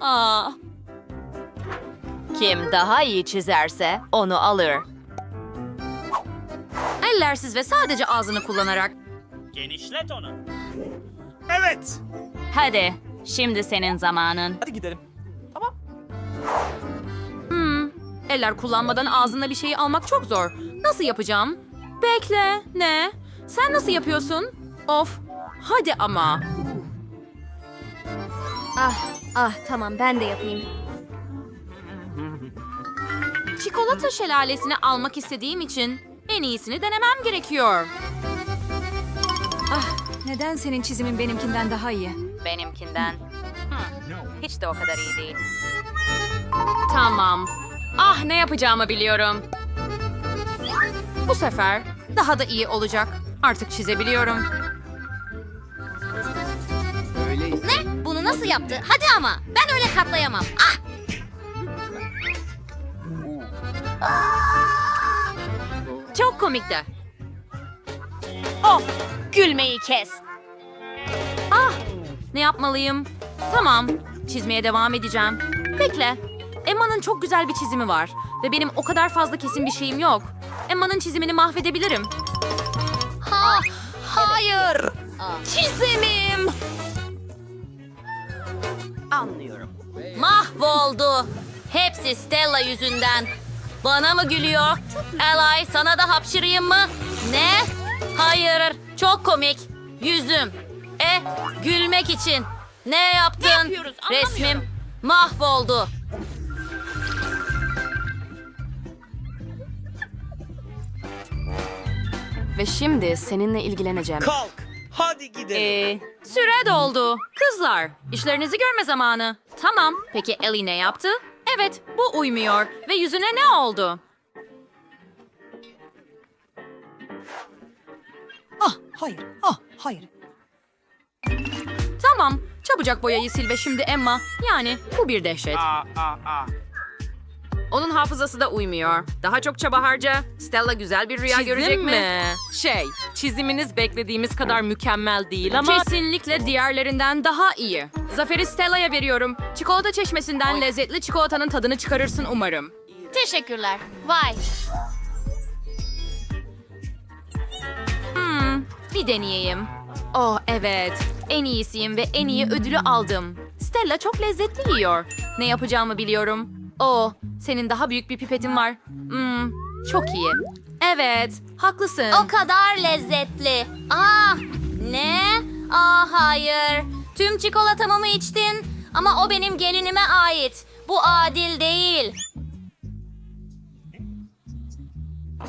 Aa. Kim daha iyi çizerse onu alır. Ellersiz ve sadece ağzını kullanarak. Genişlet onu. Evet. Hadi, şimdi senin zamanın. Hadi gidelim. Tamam. Hmm, eller kullanmadan ağzına bir şeyi almak çok zor. Nasıl yapacağım? Bekle, ne? Sen nasıl yapıyorsun? Of, hadi ama. Ah, ah tamam ben de yapayım. Çikolata şelalesini almak istediğim için en iyisini denemem gerekiyor. Ah, neden senin çizimin benimkinden daha iyi? Benimkinden. Hmm, Hiç de o kadar iyi değil. Tamam. Ah ne yapacağımı biliyorum. Bu sefer daha da iyi olacak. Artık çizebiliyorum. Nasıl yaptı? Hadi ama. Ben öyle katlayamam. Ah! Çok komikti. Of! Gülmeyi kes. Ah! Ne yapmalıyım? Tamam. Çizmeye devam edeceğim. Bekle. Emma'nın çok güzel bir çizimi var. Ve benim o kadar fazla kesin bir şeyim yok. Emma'nın çizimini mahvedebilirim. Ha, hayır. Çizimim. Anlıyorum. Mahvoldu. Hepsi Stella yüzünden. Bana mı gülüyor? Elay sana da hapşırayım mı? Ne? Hayır. Çok komik. Yüzüm. E, gülmek için. Ne yaptın? yapıyoruz? Anlamıyorum. Resmim mahvoldu. Ve şimdi seninle ilgileneceğim. Kalk. Hadi gidelim. Ee, süre doldu. Kızlar, işlerinizi görme zamanı. Tamam, peki Ellie ne yaptı? Evet, bu uymuyor. Ve yüzüne ne oldu? Ah hayır, ah hayır. Tamam, çabucak boyayı sil ve şimdi Emma. Yani bu bir dehşet. Aa, aa, aa. Onun hafızası da uymuyor. Daha çok çaba harca. Stella güzel bir rüya Çizim görecek mi? mi? Şey, çiziminiz beklediğimiz kadar mükemmel değil ama... Kesinlikle diğerlerinden daha iyi. Zaferi Stella'ya veriyorum. Çikolata çeşmesinden lezzetli çikolatanın tadını çıkarırsın umarım. Teşekkürler. Vay. Hmm, bir deneyeyim. Oh evet, en iyisiyim ve en iyi ödülü aldım. Stella çok lezzetli yiyor. Ne yapacağımı biliyorum. Oh, senin daha büyük bir pipetin var. Hmm, çok iyi. Evet, haklısın. O kadar lezzetli. Ah! Ne? Ah hayır. Tüm çikolatamı mı içtin? Ama o benim gelinime ait. Bu adil değil.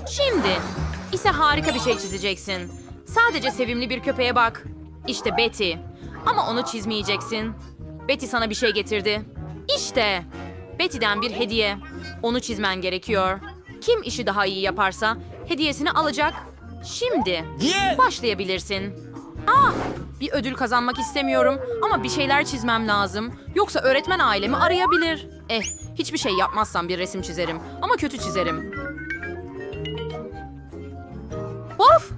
Şimdi ise harika bir şey çizeceksin. Sadece sevimli bir köpeğe bak. İşte Betty. Ama onu çizmeyeceksin. Betty sana bir şey getirdi. İşte. Betty'den bir hediye. Onu çizmen gerekiyor. Kim işi daha iyi yaparsa hediyesini alacak. Şimdi başlayabilirsin. Ah, bir ödül kazanmak istemiyorum ama bir şeyler çizmem lazım. Yoksa öğretmen ailemi arayabilir. Eh, hiçbir şey yapmazsam bir resim çizerim ama kötü çizerim. Of!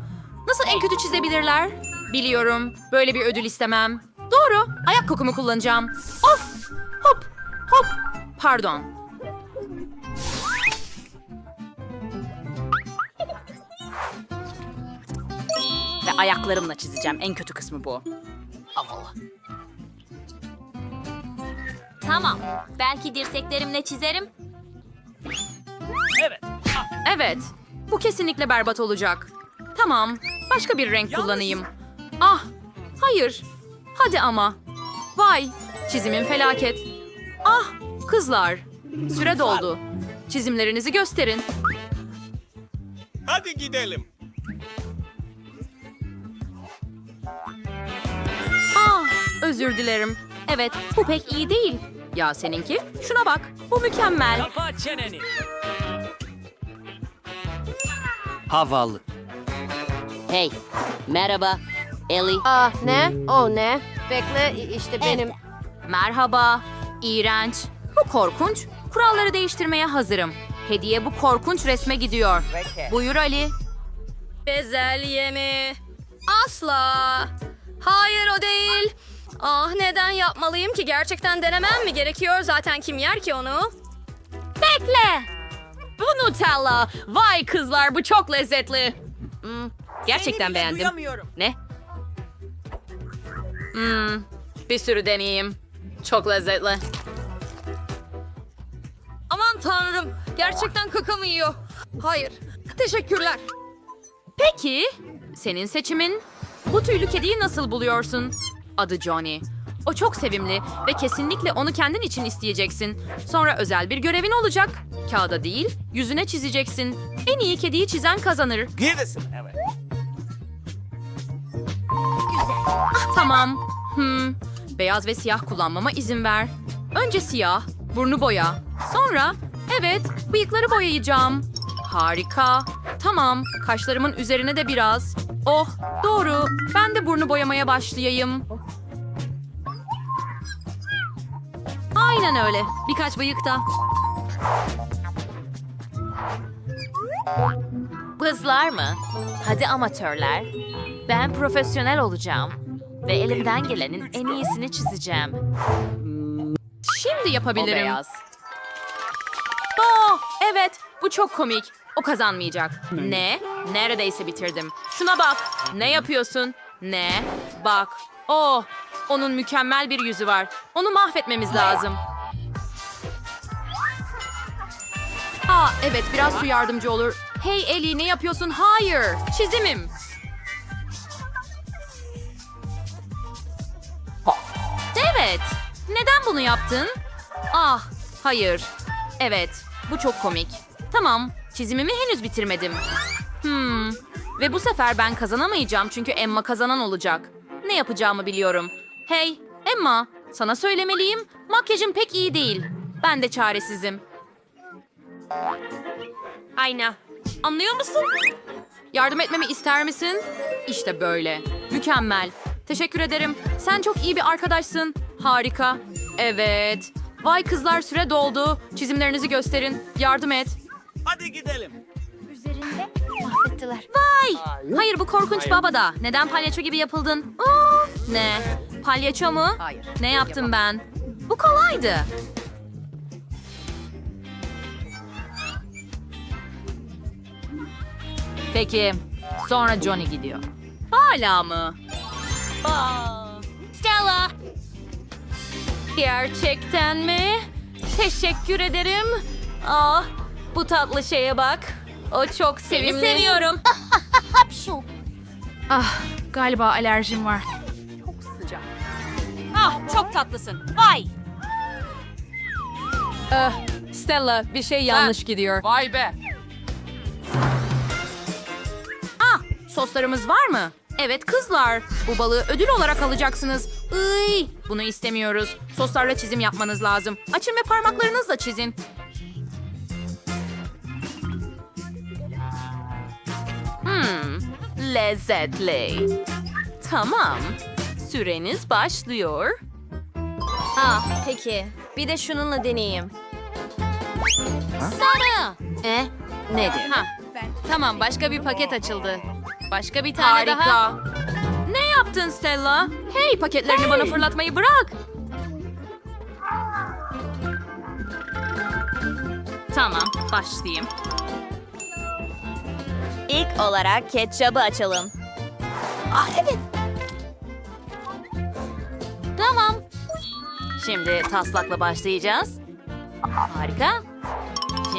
Nasıl en kötü çizebilirler? Biliyorum. Böyle bir ödül istemem. Doğru. Ayak kokumu kullanacağım. Of! Hop! Hop! Pardon. Ve ayaklarımla çizeceğim. En kötü kısmı bu. Havalı. Tamam. Belki dirseklerimle çizerim. Evet. Ah, Evet. Bu kesinlikle berbat olacak. Tamam. Başka bir renk kullanayım. Ah! Hayır. Hadi ama. Vay! Çizimin felaket. Kızlar. Süre doldu. Çizimlerinizi gösterin. hadi gidelim. Ah, özür dilerim. Evet, bu pek iyi değil. Ya seninki? Şuna bak, bu mükemmel. Kapa çeneni. Havalı. Hey, merhaba. Ellie. Ah ne? O ne? Bekle işte benim. Merhaba. İğrenç. Bu korkunç. Kuralları değiştirmeye hazırım. Hediye bu korkunç resme gidiyor. Buyur Ali. Bezelye mi? Asla. Hayır o değil. Ah neden yapmalıyım ki? Gerçekten denemem mi gerekiyor? Zaten kim yer ki onu? Bekle. Bu Nutella. Vay kızlar bu çok lezzetli. Hmm, gerçekten Seni beğendim. Ne? Hmm, bir sürü deneyeyim. Çok lezzetli. Aman tanrım. Gerçekten kakamı yiyor. Hayır. Teşekkürler. Peki, senin seçimin. Bu tüylü kediyi nasıl buluyorsun? Adı Johnny. O çok sevimli ve kesinlikle onu kendin için isteyeceksin. Sonra özel bir görevin olacak. Kağıda değil, yüzüne çizeceksin. En iyi kediyi çizen kazanır. Gidesin. Evet. Tamam. Hmm. Beyaz ve siyah kullanmama izin ver. Önce siyah, burnu boya. Sonra, evet, bıyıkları boyayacağım. Harika. Tamam, kaşlarımın üzerine de biraz. Oh, doğru. Ben de burnu boyamaya başlayayım. Aynen öyle. Birkaç bıyık da. Kızlar mı? Hadi amatörler. Ben profesyonel olacağım. Ve elimden gelenin en iyisini çizeceğim. Şimdi O yapabilirim. beyaz. Evet. Bu çok komik. O kazanmayacak. Ne? Neredeyse bitirdim. Şuna bak. Ne yapıyorsun? Ne? Bak. Oh, onun mükemmel bir yüzü var. Onu mahvetmemiz lazım. Aa, evet biraz su yardımcı olur. Hey Eli ne yapıyorsun? Hayır. Çizimim. Evet. Neden bunu yaptın? Ah, hayır. Evet, bu çok komik. Tamam, çizimimi henüz bitirmedim. Hmm. Ve bu sefer ben kazanamayacağım çünkü Emma kazanan olacak. Ne yapacağımı biliyorum. Hey, Emma, sana söylemeliyim. Makyajın pek iyi değil. Ben de çaresizim. Ayna. Anlıyor musun? Yardım etmemi ister misin? İşte böyle. Mükemmel. Teşekkür ederim. Sen çok iyi bir arkadaşsın. Harika. Evet. Vay kızlar süre doldu. Çizimlerinizi gösterin. Yardım et. Hadi gidelim. Üzerinde mahvettiler. Vay! Hayır bu korkunç baba da. Neden palyaço gibi yapıldın? Aa, ne? Palyaço mu? Hayır. Ne yaptım ben? Bu kolaydı. Peki, sonra Johnny gidiyor. Hala mı? Stella. Gerçekten mi? Teşekkür ederim. Ah, bu tatlı şeye bak. O çok sevimli. seviyorum. Hapşu. Ah, galiba alerjim var. Ah çok tatlısın. Vay. Ah, Stella, bir şey yanlış gidiyor. Vay be. Ah, soslarımız var mı? Evet kızlar, bu balığı ödül olarak alacaksınız. Iy, bunu istemiyoruz. Soslarla çizim yapmanız lazım. Açın ve parmaklarınızla çizin. Hmm, lezzetli. Tamam, süreniz başlıyor. Ah peki. Bir de şununla deneyeyim. Sarı. E nedir? Ha, tamam başka bir paket açıldı. Başka bir tane Harika. daha. Ne yaptın Stella? Hey paketlerini bana fırlatmayı bırak. Tamam başlayayım. İlk olarak ketçabı açalım. Ah evet. Tamam. Şimdi taslakla başlayacağız. Harika.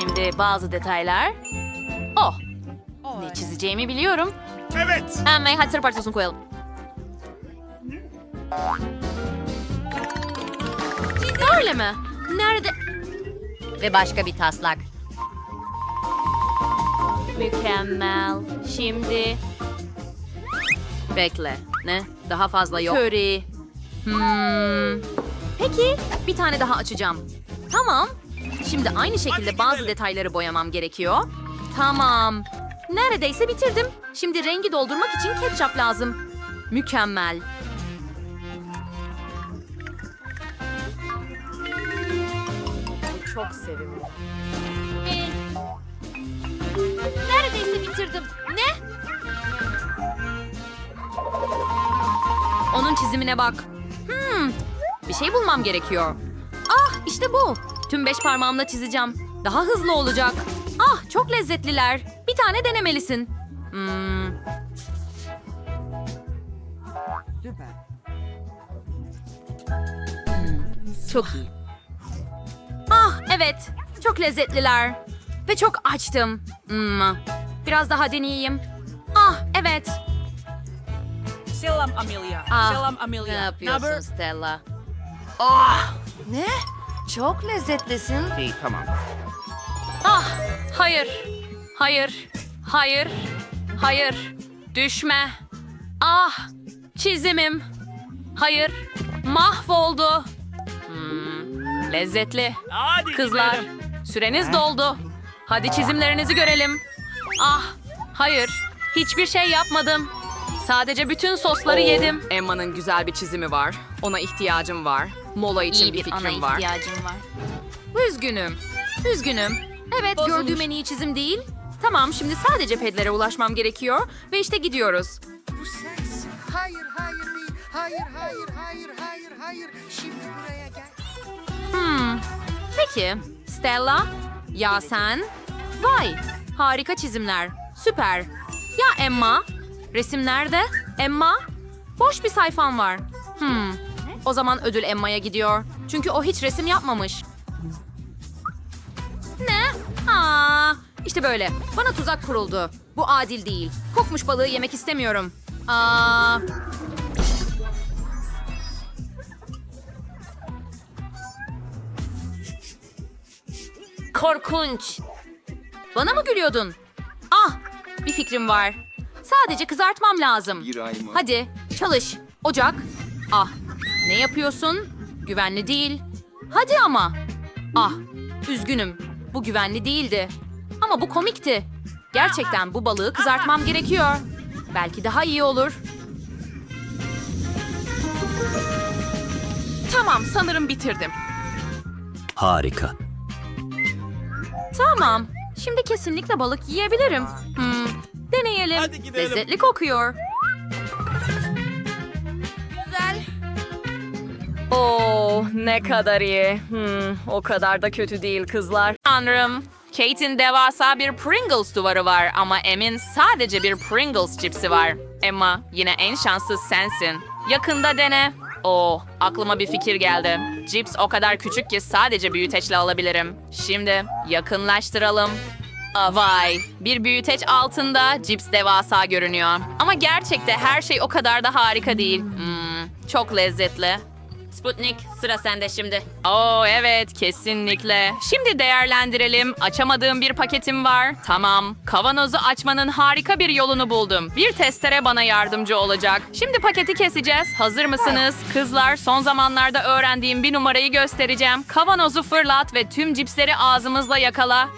Şimdi bazı detaylar. Oh. Ne çizeceğimi biliyorum. Evet. Hemen hadi sarı parçasını koyalım. Öyle mi? Nerede? Ve başka bir taslak. Mükemmel. Şimdi Bekle. Ne? Daha fazla yok. Köri. Hmm. Peki, bir tane daha açacağım. Tamam. Şimdi aynı şekilde bazı detayları boyamam gerekiyor. Tamam. Neredeyse bitirdim. Şimdi rengi doldurmak için ketçap lazım. Mükemmel. Çok sevimli. Neredeyse bitirdim. Ne? Onun çizimine bak. Hmm, bir şey bulmam gerekiyor. Ah işte bu. Tüm beş parmağımla çizeceğim. Daha hızlı olacak. Ah çok lezzetliler. Bir tane denemelisin. Hmm. Çok iyi. Ah evet. Çok lezzetliler. Ve çok açtım. Hmm. Biraz daha deneyeyim. Ah evet. Selam Amelia. Ah, Selam Ne Amelia. yapıyorsun Naber? Stella? Ne? Çok lezzetlisin. İyi tamam. Ah, hayır. Hayır. Hayır. Hayır. Düşme. Ah, çizimim. Hayır. Mahvoldu. Hmm, lezzetli. Hadi Kızlar, süreniz doldu. Hadi çizimlerinizi görelim. Ah, hayır. Hiçbir şey yapmadım. Sadece bütün sosları yedim. Emma'nın güzel bir çizimi var. Ona ihtiyacım var. Mola için İyi bir bir ana fikrim var. ihtiyacım var. Üzgünüm. Üzgünüm. Evet Bozulmuş. gördüğüm en iyi çizim değil. Tamam şimdi sadece pedlere ulaşmam gerekiyor. Ve işte gidiyoruz. Bu ses. Hayır, hayır değil. Hayır, hayır, hayır, hayır, hayır. Şimdi buraya gel. Hmm. Peki. Stella. Ya sen? Vay. Harika çizimler. Süper. Ya Emma? Resim nerede? Emma? Boş bir sayfam var. Hmm. O zaman ödül Emma'ya gidiyor. Çünkü o hiç resim yapmamış. Ne? Aa, işte böyle. Bana tuzak kuruldu. Bu adil değil. Kokmuş balığı yemek istemiyorum. Aa, Korkunç. Bana mı gülüyordun? Ah, bir fikrim var. Sadece kızartmam lazım. Hadi, çalış. Ocak. Ah, ne yapıyorsun? Güvenli değil. Hadi ama. Ah, üzgünüm. Bu güvenli değildi. Ama bu komikti. Gerçekten bu balığı kızartmam gerekiyor. Belki daha iyi olur. Tamam sanırım bitirdim. Harika. Tamam. Şimdi kesinlikle balık yiyebilirim. Hmm, deneyelim. Hadi gidelim. Lezzetli kokuyor. Oh ne kadar iyi. Hmm, o kadar da kötü değil kızlar. Tanrım. Kate'in devasa bir Pringles duvarı var ama Emin sadece bir Pringles cipsi var. Emma yine en şanssız sensin. Yakında dene. Oo, aklıma bir fikir geldi. Cips o kadar küçük ki sadece büyüteçle alabilirim. Şimdi yakınlaştıralım. Aa, vay, bir büyüteç altında cips devasa görünüyor. Ama gerçekte her şey o kadar da harika değil. Hmm, çok lezzetli. Sputnik sıra sende şimdi. Oo evet kesinlikle. Şimdi değerlendirelim. Açamadığım bir paketim var. Tamam. Kavanozu açmanın harika bir yolunu buldum. Bir testere bana yardımcı olacak. Şimdi paketi keseceğiz. Hazır mısınız? Kızlar son zamanlarda öğrendiğim bir numarayı göstereceğim. Kavanozu fırlat ve tüm cipsleri ağzımızla yakala.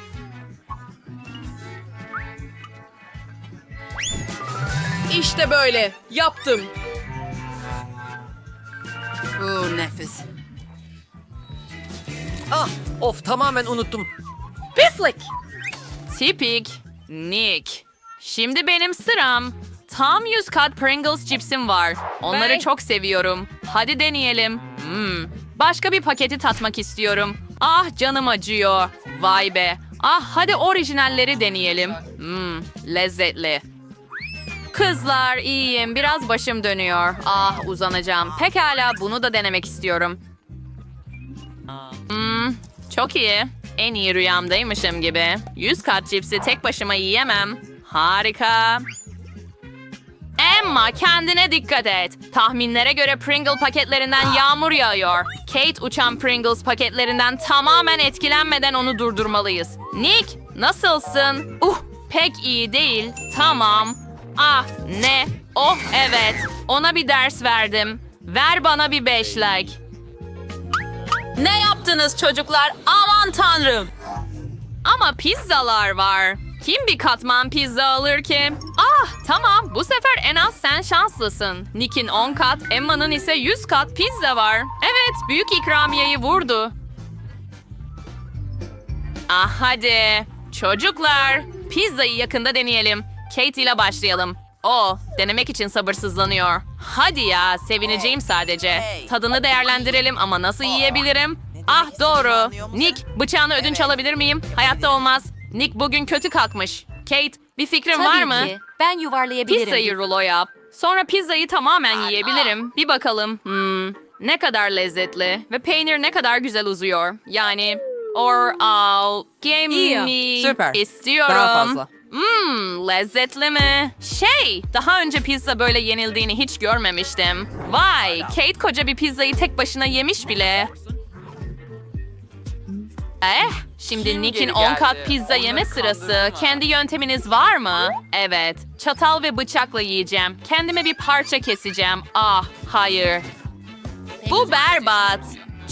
İşte böyle. Yaptım. Oo, nefis. Ah, of tamamen unuttum. Pislik. Tipik. Nick. Şimdi benim sıram. Tam 100 kat Pringles cipsim var. Onları Bye. çok seviyorum. Hadi deneyelim. Hmm. Başka bir paketi tatmak istiyorum. Ah canım acıyor. Vay be. Ah hadi orijinalleri deneyelim. Hmm, lezzetli. Kızlar iyiyim. Biraz başım dönüyor. Ah uzanacağım. Pekala bunu da denemek istiyorum. Hmm, çok iyi. En iyi rüyamdaymışım gibi. 100 kat cipsi tek başıma yiyemem. Harika. Emma kendine dikkat et. Tahminlere göre Pringle paketlerinden yağmur yağıyor. Kate uçan Pringles paketlerinden tamamen etkilenmeden onu durdurmalıyız. Nick nasılsın? Uh pek iyi değil. Tamam. Ah ne? Oh evet. Ona bir ders verdim. Ver bana bir beşlik. Ne yaptınız çocuklar? Aman tanrım. Ama pizzalar var. Kim bir katman pizza alır ki? Ah tamam bu sefer en az sen şanslısın. Nick'in 10 kat, Emma'nın ise 100 kat pizza var. Evet büyük ikramiyeyi vurdu. Ah hadi. Çocuklar pizzayı yakında deneyelim. Kate ile başlayalım. O denemek için sabırsızlanıyor. Hadi ya, sevineceğim sadece. Tadını değerlendirelim ama nasıl yiyebilirim? Ah doğru. Nick, bıçağını ödünç alabilir miyim? Hayatta olmaz. Nick bugün kötü kalkmış. Kate, bir fikrin var mı? Ben yuvarlayabilirim. Pizzayı rulo yap. Sonra pizzayı tamamen yiyebilirim. Bir bakalım. Hmm, ne kadar lezzetli ve peynir ne kadar güzel uzuyor. Yani or al give Süper. istiyorum. Daha fazla. Hmm, lezzetli mi? Şey, daha önce pizza böyle yenildiğini hiç görmemiştim. Vay, Kate koca bir pizzayı tek başına yemiş bile. Eh, şimdi Nick'in 10 kat pizza yeme sırası. Kendi yönteminiz var mı? Evet, çatal ve bıçakla yiyeceğim. Kendime bir parça keseceğim. Ah, hayır. Bu berbat.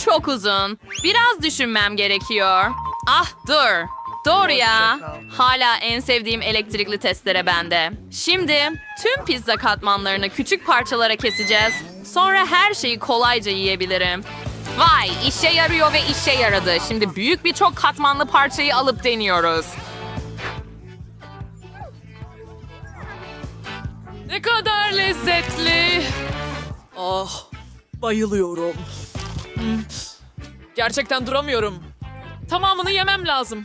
Çok uzun. Biraz düşünmem gerekiyor. Ah, dur. Doğru ya. Hala en sevdiğim elektrikli testere bende. Şimdi tüm pizza katmanlarını küçük parçalara keseceğiz. Sonra her şeyi kolayca yiyebilirim. Vay işe yarıyor ve işe yaradı. Şimdi büyük bir çok katmanlı parçayı alıp deniyoruz. Ne kadar lezzetli. Ah, bayılıyorum. Gerçekten duramıyorum. Tamamını yemem lazım.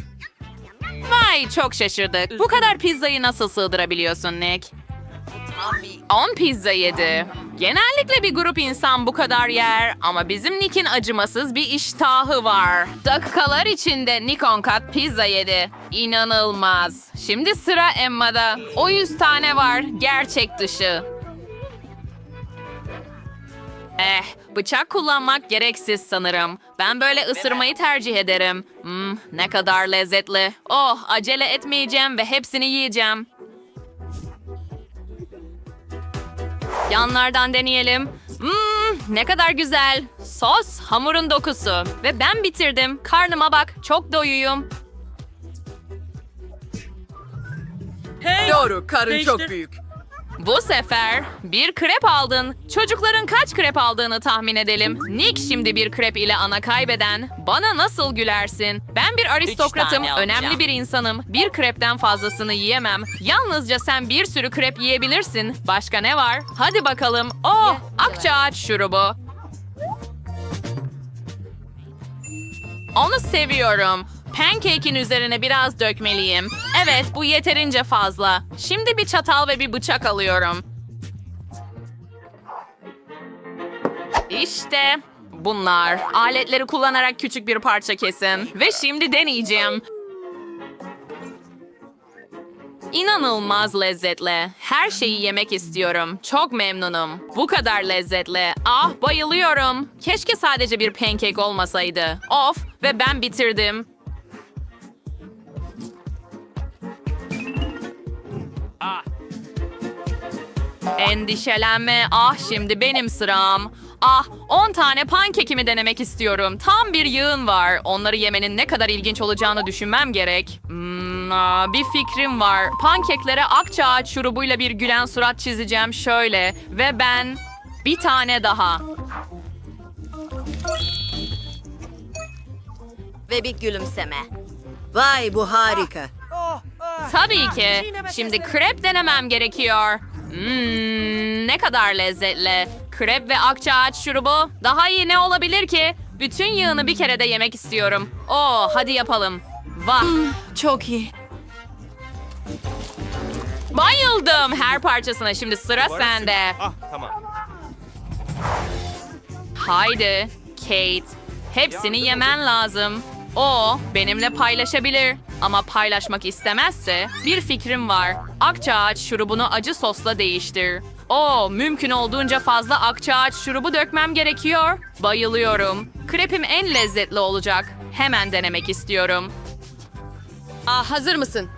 Vay çok şaşırdık. Bu kadar pizzayı nasıl sığdırabiliyorsun Nick? 10 pizza yedi. Genellikle bir grup insan bu kadar yer ama bizim Nick'in acımasız bir iştahı var. Dakikalar içinde Nick 10 kat pizza yedi. İnanılmaz. Şimdi sıra Emma'da. O 100 tane var. Gerçek dışı. Eh, bıçak kullanmak gereksiz sanırım. Ben böyle ısırmayı tercih ederim. Hmm, ne kadar lezzetli. Oh, acele etmeyeceğim ve hepsini yiyeceğim. Yanlardan deneyelim. Hmm, ne kadar güzel. Sos, hamurun dokusu. Ve ben bitirdim. Karnıma bak, çok doyuyum. Doğru, karın çok büyük. Bu sefer bir krep aldın. Çocukların kaç krep aldığını tahmin edelim. Nick şimdi bir krep ile ana kaybeden. Bana nasıl gülersin? Ben bir aristokratım, önemli bir insanım. Bir krepten fazlasını yiyemem. Yalnızca sen bir sürü krep yiyebilirsin. Başka ne var? Hadi bakalım. Oh, akçaağaç şurubu. Onu seviyorum. Pancake'in üzerine biraz dökmeliyim. Evet, bu yeterince fazla. Şimdi bir çatal ve bir bıçak alıyorum. İşte bunlar. Aletleri kullanarak küçük bir parça kesin. Ve şimdi deneyeceğim. İnanılmaz lezzetli. Her şeyi yemek istiyorum. Çok memnunum. Bu kadar lezzetli. Ah bayılıyorum. Keşke sadece bir pancake olmasaydı. Of ve ben bitirdim. Endişelenme. Ah şimdi benim sıram. Ah 10 tane pankekimi denemek istiyorum. Tam bir yığın var. Onları yemenin ne kadar ilginç olacağını düşünmem gerek. Hmm, aa, bir fikrim var. Pankeklere akçaağaç şurubuyla bir gülen surat çizeceğim şöyle. Ve ben bir tane daha. Ve bir gülümseme. Vay bu harika. Tabii ki. Şimdi krep denemem gerekiyor. Hmm, ne kadar lezzetli. Krep ve akçaağaç şurubu. Daha iyi ne olabilir ki? Bütün yağını bir kere de yemek istiyorum. Oo, hadi yapalım. Vah. Çok iyi. Bayıldım her parçasına. Şimdi sıra sende. Ah tamam. Haydi Kate. Hepsini yemen lazım. O benimle paylaşabilir. Ama paylaşmak istemezse bir fikrim var. Akçaağaç şurubunu acı sosla değiştir. O mümkün olduğunca fazla akçaağaç şurubu dökmem gerekiyor. Bayılıyorum. Krepim en lezzetli olacak. Hemen denemek istiyorum. Ah hazır mısın?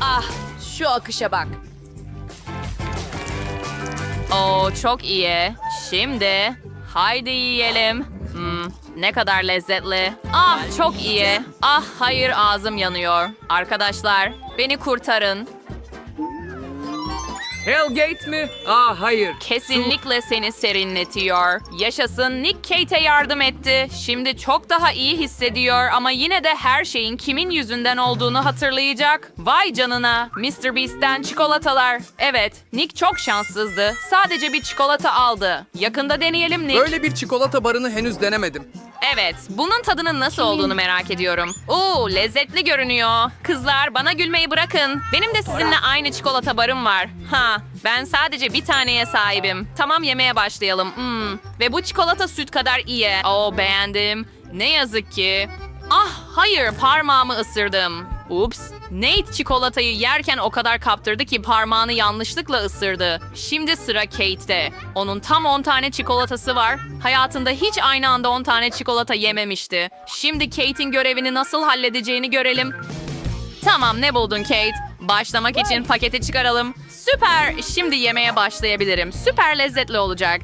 Ah şu akışa bak. Oo çok iyi. Şimdi haydi yiyelim. Ne kadar lezzetli. Ah çok iyi. Ah hayır ağzım yanıyor. Arkadaşlar beni kurtarın. Hellgate mi? Aa hayır. Kesinlikle seni serinletiyor. Yaşasın Nick Kate'e yardım etti. Şimdi çok daha iyi hissediyor ama yine de her şeyin kimin yüzünden olduğunu hatırlayacak. Vay canına. Mr. Beast'ten çikolatalar. Evet, Nick çok şanssızdı. Sadece bir çikolata aldı. Yakında deneyelim Nick. Böyle bir çikolata barını henüz denemedim. Evet, bunun tadının nasıl olduğunu merak ediyorum. Oo, lezzetli görünüyor. Kızlar bana gülmeyi bırakın. Benim de sizinle aynı çikolata barım var. Ha, ben sadece bir taneye sahibim. Tamam yemeğe başlayalım. Hmm. Ve bu çikolata süt kadar iyi. Oo beğendim. Ne yazık ki. Ah hayır parmağımı ısırdım. Ups. Nate çikolatayı yerken o kadar kaptırdı ki parmağını yanlışlıkla ısırdı. Şimdi sıra Kate'de. Onun tam 10 tane çikolatası var. Hayatında hiç aynı anda 10 tane çikolata yememişti. Şimdi Kate'in görevini nasıl halledeceğini görelim. Tamam ne buldun Kate? Başlamak için paketi çıkaralım. Süper. Şimdi yemeğe başlayabilirim. Süper lezzetli olacak.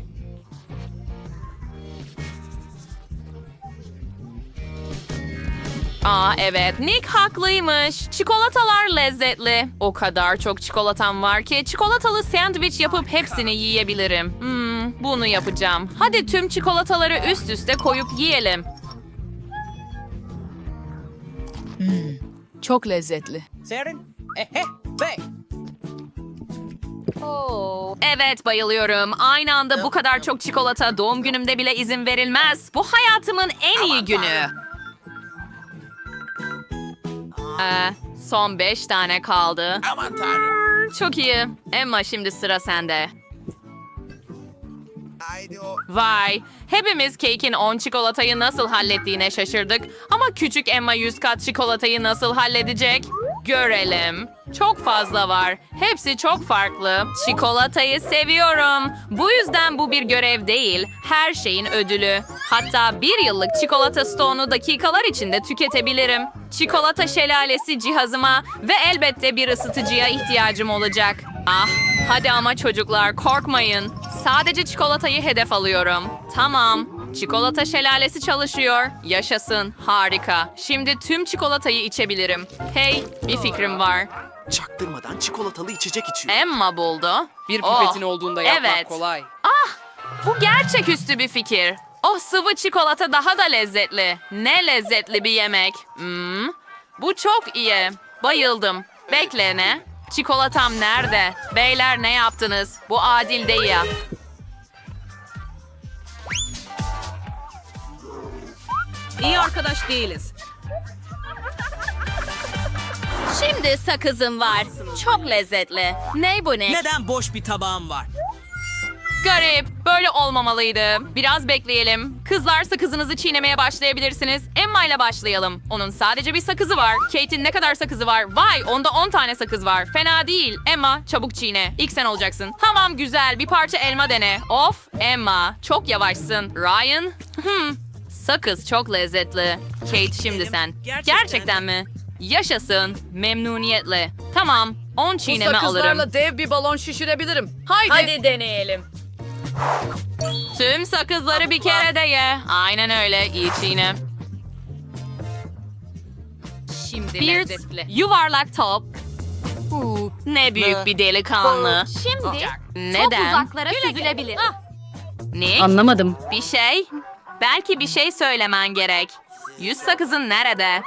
Aa evet, Nick haklıymış. Çikolatalar lezzetli. O kadar çok çikolatam var ki çikolatalı sandviç yapıp hepsini yiyebilirim. Hmm, bunu yapacağım. Hadi tüm çikolataları üst üste koyup yiyelim. Çok lezzetli. Serin. Ehe. Bey. Evet bayılıyorum. Aynı anda bu kadar çok çikolata doğum günümde bile izin verilmez. Bu hayatımın en iyi günü. Ee, son beş tane kaldı. Aman tanrım. Çok iyi. Emma şimdi sıra sende. Vay, hepimiz Cake'in 10 çikolatayı nasıl hallettiğine şaşırdık. Ama küçük Emma 100 kat çikolatayı nasıl halledecek? Görelim. Çok fazla var. Hepsi çok farklı. Çikolatayı seviyorum. Bu yüzden bu bir görev değil, her şeyin ödülü. Hatta bir yıllık çikolata stoğunu dakikalar içinde tüketebilirim. Çikolata şelalesi cihazıma ve elbette bir ısıtıcıya ihtiyacım olacak. Ah, hadi ama çocuklar korkmayın. Sadece çikolatayı hedef alıyorum. Tamam. Çikolata şelalesi çalışıyor. Yaşasın. Harika. Şimdi tüm çikolatayı içebilirim. Hey, bir fikrim var. Çaktırmadan çikolatalı içecek içiyor. Emma buldu. Bir Oh, pipetin olduğunda yapmak evet. kolay. Bu gerçeküstü bir fikir. O sıvı çikolata daha da lezzetli. Ne lezzetli bir yemek. Hmm, bu çok iyi. Bayıldım. Bekle ne? Çikolatam nerede? Beyler ne yaptınız? Bu adil değil. İyi arkadaş değiliz. Şimdi sakızım var. Çok lezzetli. Ne bu ne? Neden boş bir tabağım var? Garip. Böyle olmamalıydı. Biraz bekleyelim. Kızlar sakızınızı çiğnemeye başlayabilirsiniz. Emma ile başlayalım. Onun sadece bir sakızı var. Kate'in ne kadar sakızı var? Vay onda 10 tane sakız var. Fena değil. Emma çabuk çiğne. İlk sen olacaksın. Tamam güzel. Bir parça elma dene. Of Emma. Çok yavaşsın. Ryan. Hmm. Sakız çok lezzetli. Kate şimdi sen. Gerçekten. Gerçekten mi? Yaşasın. Memnuniyetle. Tamam. 10 Bu çiğneme sakızlarla alırım. dev bir balon şişirebilirim. Haydi. Hadi deneyelim. Tüm sakızları bir kere de ye. Aynen öyle. İyi çiğne. Şimdi Bir yuvarlak top. Ne büyük bir delikanlı. Şimdi Neden? çok uzaklara süzülebilir. Nick, Anlamadım. bir şey? Belki bir şey söylemen gerek. Yüz sakızın nerede?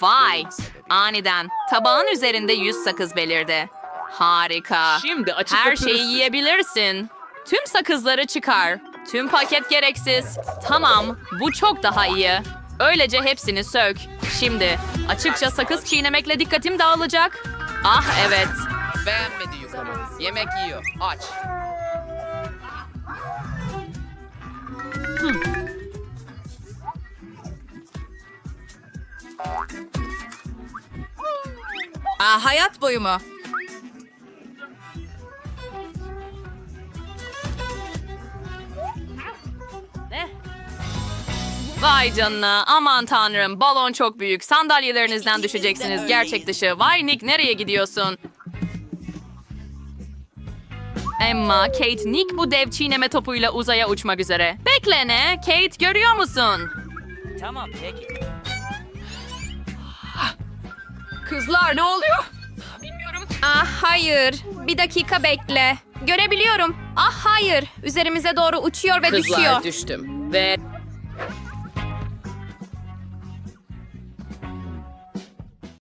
Vay. Aniden tabağın üzerinde yüz sakız belirdi. Harika. Şimdi açık Her şeyi yiyebilirsin. Tüm sakızları çıkar. Tüm paket gereksiz. Tamam, bu çok daha iyi. Öylece hepsini sök. Şimdi açıkça sakız çiğnemekle dikkatim dağılacak. Ah evet. Beğenmedi yukarı. Yemek yiyor. Aç. Aa, hayat boyu mu? Vay canına. Aman tanrım. Balon çok büyük. Sandalyelerinizden düşeceksiniz. Gerçek dışı. Vay Nick nereye gidiyorsun? Emma, Kate, Nick bu dev çiğneme topuyla uzaya uçmak üzere. Bekle ne? Kate görüyor musun? Tamam peki. Kızlar ne oluyor? Bilmiyorum. Ah hayır. Bir dakika bekle. Görebiliyorum. Ah hayır. Üzerimize doğru uçuyor ve düşüyor. düştüm. Ve